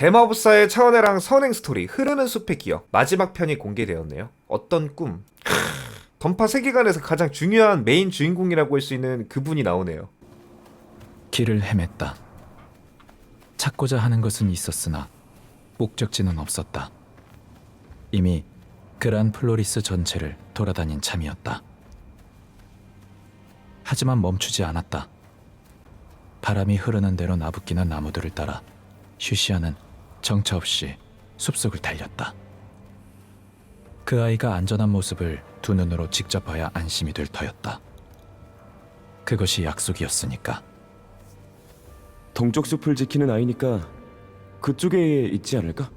대마법사의 차원해랑 선행 스토리 흐르는 숲의 기억 마지막 편이 공개되었네요. 어떤 꿈? 던파 세계관에서 가장 중요한 메인 주인공이라고 할 수 있는 그분이 나오네요. 길을 헤맸다. 찾고자 하는 것은 있었으나 목적지는 없었다. 이미 그란 플로리스 전체를 돌아다닌 참이었다. 하지만 멈추지 않았다. 바람이 흐르는 대로 나부끼는 나무들을 따라 슈시아는 정처 없이 숲속을 달렸다. 그 아이가 안전한 모습을 두 눈으로 직접 봐야 안심이 될 터였다. 그것이 약속이었으니까. 동쪽 숲을 지키는 아이니까 그쪽에 있지 않을까?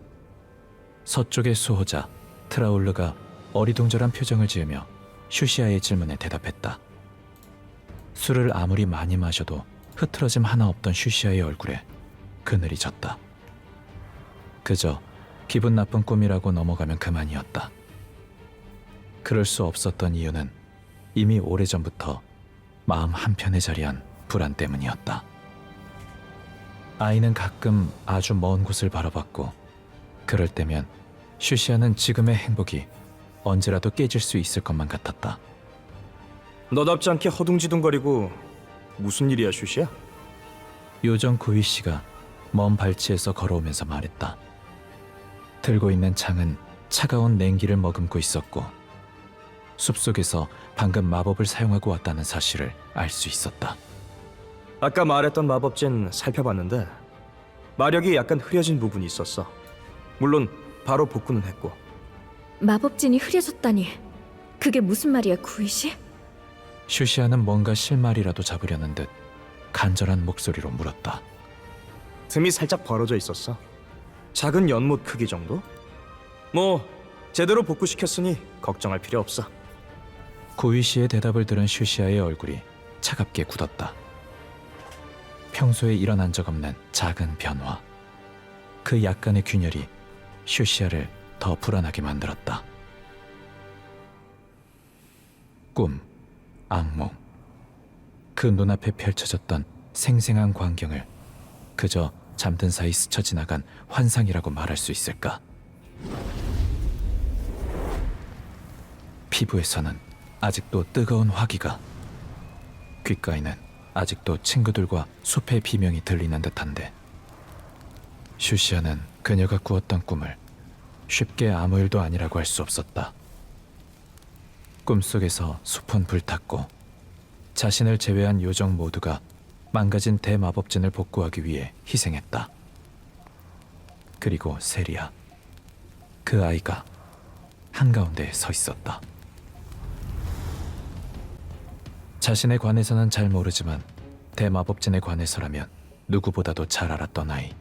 서쪽의 수호자 트라울르가 어리둥절한 표정을 지으며 슈시아의 질문에 대답했다. 술을 아무리 많이 마셔도 흐트러짐 하나 없던 슈시아의 얼굴에 그늘이 졌다. 그저 기분 나쁜 꿈이라고 넘어가면 그만이었다. 그럴 수 없었던 이유는 이미 오래전부터 마음 한편에 자리한 불안 때문이었다. 아이는 가끔 아주 먼 곳을 바라봤고 그럴 때면 슈시아는 지금의 행복이 언제라도 깨질 수 있을 것만 같았다. 너답지 않게 허둥지둥거리고 무슨 일이야 슈시야? 요정 구이 씨가 먼 발치에서 걸어오면서 말했다. 들고 있는 창은 차가운 냉기를 머금고 있었고 숲속에서 방금 마법을 사용하고 왔다는 사실을 알 수 있었다. 아까 말했던 마법진 살펴봤는데 마력이 약간 흐려진 부분이 있었어. 물론 바로 복구는 했고 마법진이 흐려졌다니 그게 무슨 말이야 구이시? 슈시아는 뭔가 실마리라도 잡으려는 듯 간절한 목소리로 물었다. 틈이 살짝 벌어져 있었어. 작은 연못 크기 정도? 뭐 제대로 복구시켰으니 걱정할 필요 없어. 구이 씨의 대답을 들은 슈시아의 얼굴이 차갑게 굳었다. 평소에 일어난 적 없는 작은 변화. 그 약간의 균열이 슈시아를 더 불안하게 만들었다. 꿈, 악몽. 그 눈앞에 펼쳐졌던 생생한 광경을 그저 잠든 사이 스쳐 지나간 환상이라고 말할 수 있을까? 피부에서는 아직도 뜨거운 화기가 귓가에는 아직도 친구들과 숲의 비명이 들리는 듯한데 슈시아는 그녀가 꾸었던 꿈을 쉽게 아무 일도 아니라고 할 수 없었다. 꿈속에서 숲은 불탔고 자신을 제외한 요정 모두가 망가진 대마법진을 복구하기 위해 희생했다. 그리고 세리아 그 아이가 한가운데 서 있었다. 자신에 관해서는 잘 모르지만 대마법진에 관해서라면 누구보다도 잘 알았던 아이.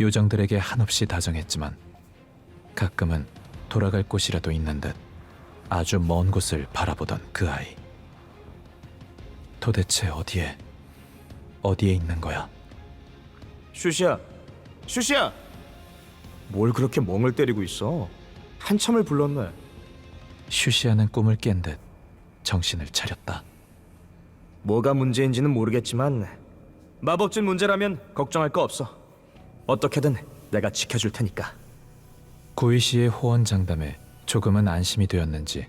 요정들에게 한없이 다정했지만 가끔은 돌아갈 곳이라도 있는 듯 아주 먼 곳을 바라보던 그 아이. 도대체 어디에 어디에 있는 거야? 슈시야, 슈시야. 뭘 그렇게 멍을 때리고 있어? 한참을 불렀네. 슈시아는 꿈을 깬 듯 정신을 차렸다. 뭐가 문제인지는 모르겠지만 마법진 문제라면 걱정할 거 없어. 어떻게든 내가 지켜줄 테니까. 구이 씨의 호언 장담에 조금은 안심이 되었는지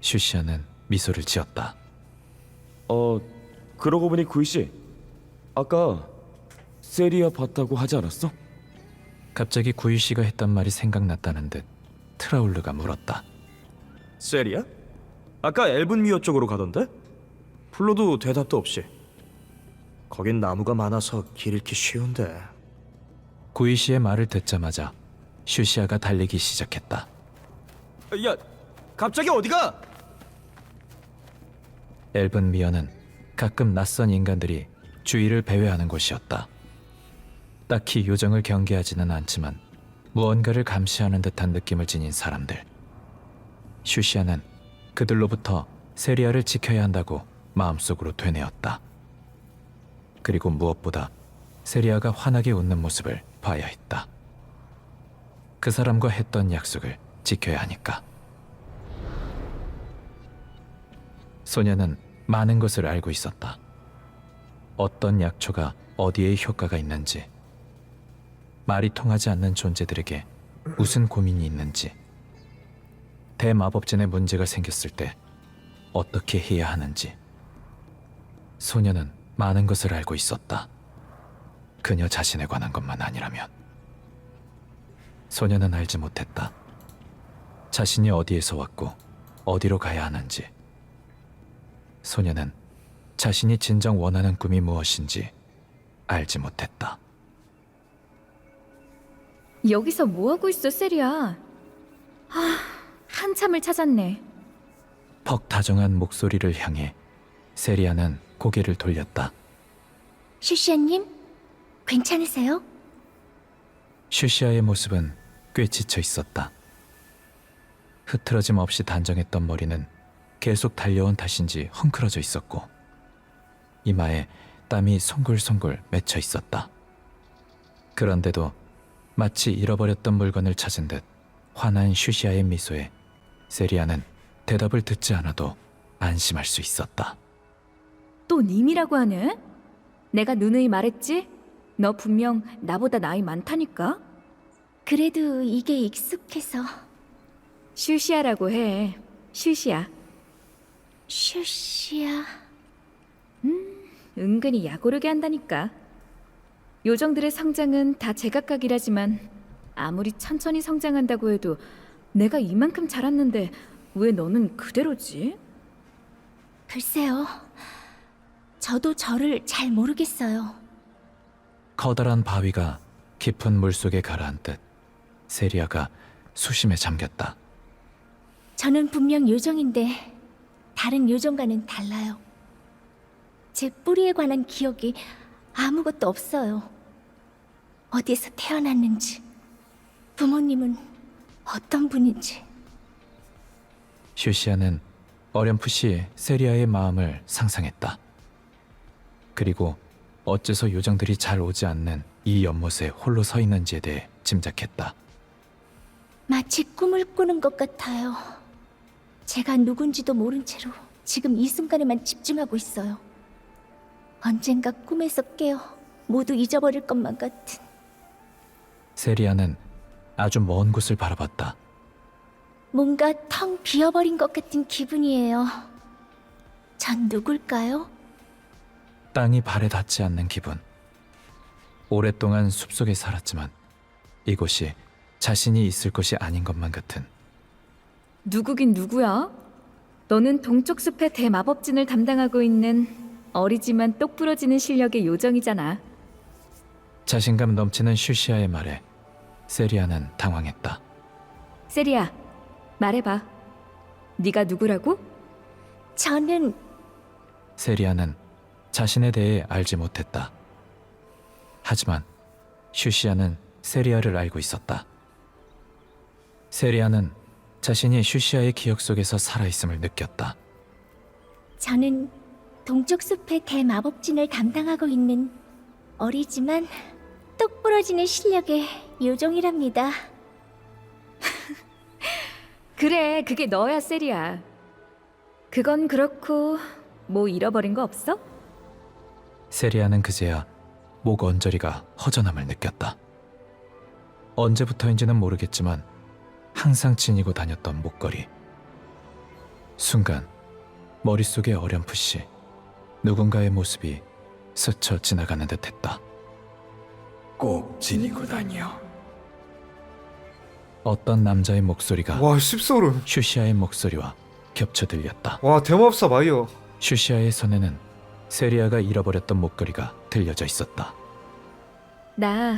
슈시아는 미소를 지었다. 어, 그러고 보니 구이 씨, 아까 세리아 봤다고 하지 않았어? 갑자기 구이 씨가 했던 말이 생각났다는 듯 트라울르가 물었다. 세리야? 아까 엘븐 미어 쪽으로 가던데? 불러도 대답도 없이. 거긴 나무가 많아서 길 잃기 쉬운데. 구이 씨의 말을 듣자마자 슈시아가 달리기 시작했다. 야, 갑자기 어디가? 엘븐 미어는 가끔 낯선 인간들이 주위를 배회하는 곳이었다. 딱히 요정을 경계하지는 않지만 무언가를 감시하는 듯한 느낌을 지닌 사람들. 슈시아는 그들로부터 세리아를 지켜야 한다고 마음속으로 되뇌었다. 그리고 무엇보다 세리아가 환하게 웃는 모습을 봐야 했다. 그 사람과 했던 약속을 지켜야 하니까. 소녀는 많은 것을 알고 있었다. 어떤 약초가 어디에 효과가 있는지, 말이 통하지 않는 존재들에게 무슨 고민이 있는지, 대마법진에 문제가 생겼을 때 어떻게 해야 하는지, 소녀는 많은 것을 알고 있었다. 그녀 자신에 관한 것만 아니라면. 소녀는 알지 못했다. 자신이 어디에서 왔고 어디로 가야 하는지. 소녀는 자신이 진정 원하는 꿈이 무엇인지 알지 못했다. 여기서 뭐 하고 있어, 세리야? 아, 한참을 찾았네. 퍽 다정한 목소리를 향해 세리아는 고개를 돌렸다. 슈시아님, 괜찮으세요? 슈시아의 모습은 꽤 지쳐 있었다. 흐트러짐 없이 단정했던 머리는 계속 달려온 탓인지 헝클어져 있었고 이마에 땀이 송골송골 맺혀 있었다. 그런데도 마치 잃어버렸던 물건을 찾은 듯 환한 슈시아의 미소에 세리아는 대답을 듣지 않아도 안심할 수 있었다. 또 님이라고 하네? 내가 누누이 말했지? 너 분명 나보다 나이 많다니까? 그래도 이게 익숙해서 슈시아라고 해. 슈시아. 슈시아. 은근히 약오르게 한다니까. 요정들의 성장은 다 제각각이라지만 아무리 천천히 성장한다고 해도 내가 이만큼 자랐는데 왜 너는 그대로지? 글쎄요. 저도 저를 잘 모르겠어요. 커다란 바위가 깊은 물속에 가라앉듯 세리아가 수심에 잠겼다. 저는 분명 요정인데 다른 요정과는 달라요. 제 뿌리에 관한 기억이 아무것도 없어요. 어디에서 태어났는지, 부모님은 어떤 분인지. 슈시아는 어렴풋이 세리아의 마음을 상상했다. 그리고 어째서 요정들이 잘 오지 않는 이 연못에 홀로 서 있는지에 대해 짐작했다. 마치 꿈을 꾸는 것 같아요. 제가 누군지도 모른 채로 지금 이 순간에만 집중하고 있어요. 언젠가 꿈에서 깨어 모두 잊어버릴 것만 같은. 세리아는 아주 먼 곳을 바라봤다. 뭔가 텅 비어버린 것 같은 기분이에요. 전 누굴까요? 땅이 발에 닿지 않는 기분. 오랫동안 숲속에 살았지만 이곳이 자신이 있을 것이 아닌 것만 같은 누구긴 누구야? 너는 동쪽 숲의 대마법진을 담당하고 있는 어리지만 똑부러지는 실력의 요정이잖아. 자신감 넘치는 슈시아의 말에 세리아는 당황했다. 세리야, 말해봐. 네가 누구라고? 저는 세리아는 자신에 대해 알지 못했다. 하지만 슈시아는 세리아를 알고 있었다. 세리아는 자신이 슈시아의 기억 속에서 살아있음을 느꼈다. 저는 동쪽 숲의 대마법진을 담당하고 있는 어리지만 똑 부러지는 실력의 요정이랍니다. 그래, 그게 너야, 세리야. 그건 그렇고 뭐 잃어버린 거 없어? 세리아는 그제야 목 언저리가 허전함을 느꼈다. 언제부터인지는 모르겠지만 항상 지니고 다녔던 목걸이. 순간 머릿속에 어렴풋이 누군가의 모습이 스쳐 지나가는 듯했다. 꼭 지니고 다녀. 어떤 남자의 목소리가 와 씹소름. 슈시아의 목소리와 겹쳐 들렸다. 와 대마법사 마이어. 슈시아의 손에는 세리아가 잃어버렸던 목걸이가 들려져 있었다. 나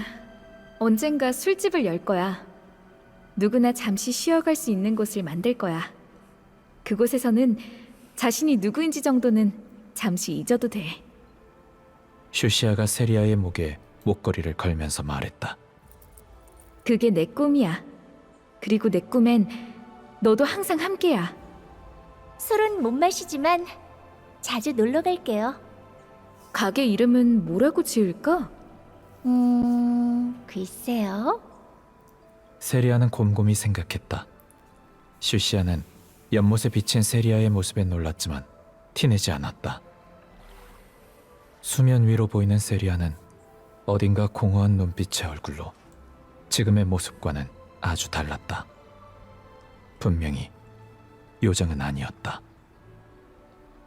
언젠가 술집을 열 거야. 누구나 잠시 쉬어갈 수 있는 곳을 만들 거야. 그곳에서는 자신이 누구인지 정도는 잠시 잊어도 돼. 슈시아가 세리아의 목에 목걸이를 걸면서 말했다. 그게 내 꿈이야. 그리고 내 꿈엔 너도 항상 함께야. 술은 못 마시지만 자주 놀러 갈게요. 가게 이름은 뭐라고 지을까? 음, 글쎄요. 세리아는 곰곰이 생각했다. 슈시아는 연못에 비친 세리아의 모습에 놀랐지만 티내지 않았다. 수면 위로 보이는 세리아는 어딘가 공허한 눈빛의 얼굴로 지금의 모습과는 아주 달랐다. 분명히 요정은 아니었다.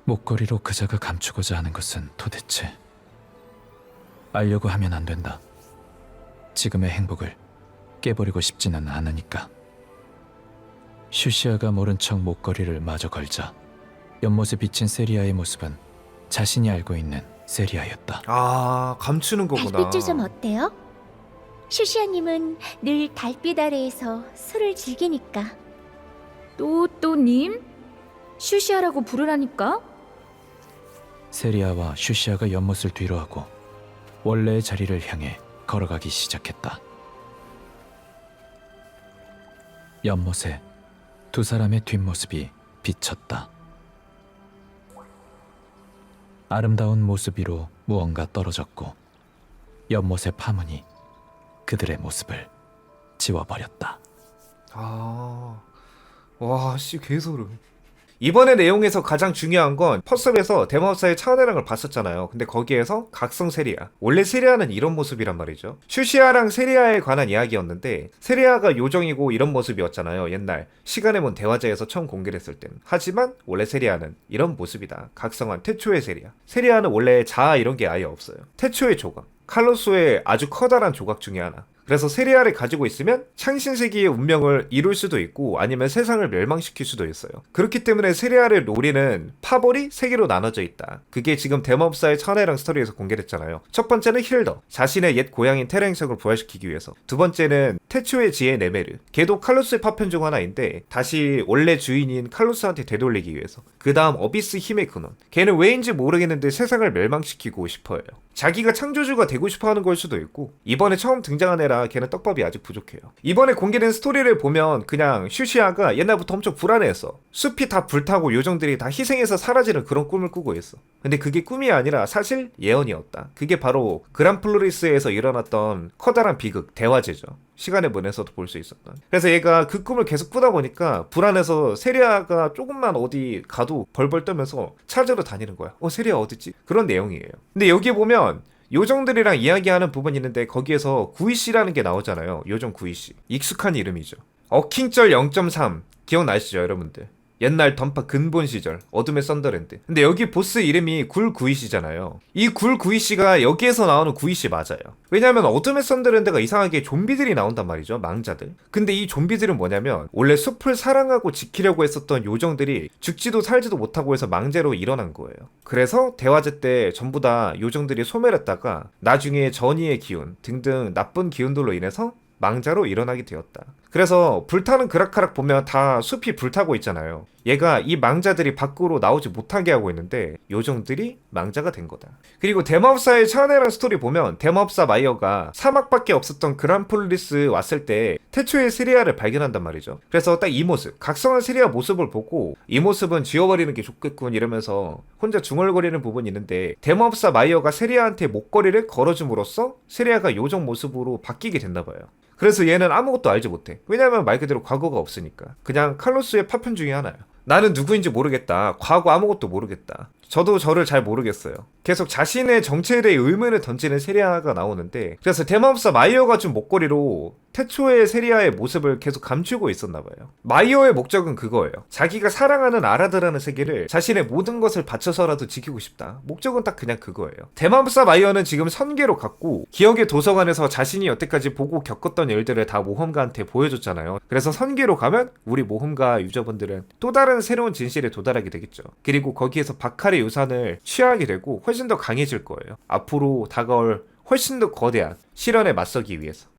목걸이로 그자가 감추고자 하는 것은 도대체 알려고 하면 안 된다. 지금의 행복을 깨버리고 싶지는 않으니까. 슈시아가 모른 척 목걸이를 마저 걸자 옆모습 비친 세리아의 모습은 자신이 알고 있는 세리아였다. 아 감추는 거구나. 달빛 좀 어때요? 슈시아님은 늘 달빛 아래에서 술을 즐기니까 또 또님? 슈시아라고 부르라니까? 세리아와 슈시아가 연못을 뒤로 하고 원래의 자리를 향해 걸어가기 시작했다. 연못에 두 사람의 뒷모습이 비쳤다. 아름다운 모습 위로 무언가 떨어졌고 연못의 파문이 그들의 모습을 지워버렸다. 아, 와, 씨, 개소름. 이번의 내용에서 가장 중요한 건 퍼스업에서 대마법사의 차은혜랑 을 봤었잖아요. 근데 거기에서 각성 세리아. 원래 세리아는 이런 모습이란 말이죠. 슈시아랑 세리아에 관한 이야기였는데 세리아가 요정이고 이런 모습이었잖아요. 옛날 시간의 문 대화제에서 처음 공개됐을 땐. 하지만 원래 세리아는 이런 모습이다. 각성한 태초의 세리아. 세리아는 원래 자아 이런 게 아예 없어요. 태초의 조각. 칼로스의 아주 커다란 조각 중에 하나. 그래서 세리아를 가지고 있으면 창신세기의 운명을 이룰 수도 있고 아니면 세상을 멸망시킬 수도 있어요. 그렇기 때문에 세리아를 노리는 파벌이 세 개로 나눠져 있다. 그게 지금 대마법사의 천혜랑 스토리에서 공개됐잖아요. 첫 번째는 힐더, 자신의 옛 고향인 테라 행성을 부활시키기 위해서. 두 번째는 태초의 지혜 네메르, 걔도 칼로스의 파편 중 하나인데 다시 원래 주인인 칼로스한테 되돌리기 위해서. 그 다음 어비스 힘의 근원, 걔는 왜인지 모르겠는데 세상을 멸망시키고 싶어요. 자기가 창조주가 되고 싶어 하는 걸 수도 있고 이번에 처음 등장한 애라 걔는 떡밥이 아직 부족해요. 이번에 공개된 스토리를 보면 그냥 슈시아가 옛날부터 엄청 불안해했어. 숲이 다 불타고 요정들이 다 희생해서 사라지는 그런 꿈을 꾸고 있어. 근데 그게 꿈이 아니라 사실 예언이었다. 그게 바로 그란플로리스에서 일어났던 커다란 비극 대화제죠. 시간의 문에서도 볼 수 있었던. 그래서 얘가 그 꿈을 계속 꾸다 보니까 불안해서 세리아가 조금만 어디 가도 벌벌 떨면서 찾으러 다니는 거야. 어, 세리아 어딨지? 그런 내용이에요. 근데 여기 보면 요정들이랑 이야기하는 부분이 있는데 거기에서 구이씨라는 게 나오잖아요. 요정 구이씨. 익숙한 이름이죠. 어킹절 0.3 기억나시죠, 여러분들? 옛날 던파 근본 시절 어둠의 썬더랜드. 근데 여기 보스 이름이 굴 구이씨잖아요. 이 굴 구이씨가 여기에서 나오는 구이씨 맞아요. 왜냐면 어둠의 썬더랜드가 이상하게 좀비들이 나온단 말이죠. 망자들. 근데 이 좀비들은 뭐냐면 원래 숲을 사랑하고 지키려고 했었던 요정들이 죽지도 살지도 못하고 해서 망제로 일어난 거예요. 그래서 대화제 때 전부 다 요정들이 소멸했다가 나중에 전이의 기운 등등 나쁜 기운들로 인해서 망자로 일어나게 되었다. 그래서 불타는 그라카락 보면 다 숲이 불타고 있잖아요. 얘가 이 망자들이 밖으로 나오지 못하게 하고 있는데 요정들이 망자가 된 거다. 그리고 대마법사의 차은혜랑 스토리 보면 대마법사 마이어가 사막밖에 없었던 그란폴리스 왔을 때 태초의 시리아를 발견한단 말이죠. 그래서 딱 이 모습, 각성한 시리아 모습을 보고 이 모습은 지워버리는 게 좋겠군 이러면서 혼자 중얼거리는 부분이 있는데 대마법사 마이어가 세리아한테 목걸이를 걸어줌으로써 세리아가 요정 모습으로 바뀌게 됐나 봐요. 그래서 얘는 아무것도 알지 못해. 왜냐면 말 그대로 과거가 없으니까. 그냥 칼로스의 파편 중에 하나야. 나는 누구인지 모르겠다. 과거 아무것도 모르겠다. 저도 저를 잘 모르겠어요. 계속 자신의 정체에 대해 의문을 던지는 세리아가 나오는데 그래서 대마법사 마이어가 준 목걸이로 태초의 세리아의 모습을 계속 감추고 있었나 봐요. 마이어의 목적은 그거예요. 자기가 사랑하는 아라드라는 세계를 자신의 모든 것을 바쳐서라도 지키고 싶다. 목적은 딱 그냥 그거예요. 대마법사 마이어는 지금 선계로 갔고 기억의 도서관에서 자신이 여태까지 보고 겪었던 일들을 다 모험가한테 보여줬잖아요. 그래서 선계로 가면 우리 모험가 유저분들은 또 다른 새로운 진실에 도달하게 되겠죠. 그리고 거기에서 바칼 의 유산을 취하게 되고 훨씬 더 강해질 거예요. 앞으로 다가올 훨씬 더 거대한 시련에 맞서기 위해서.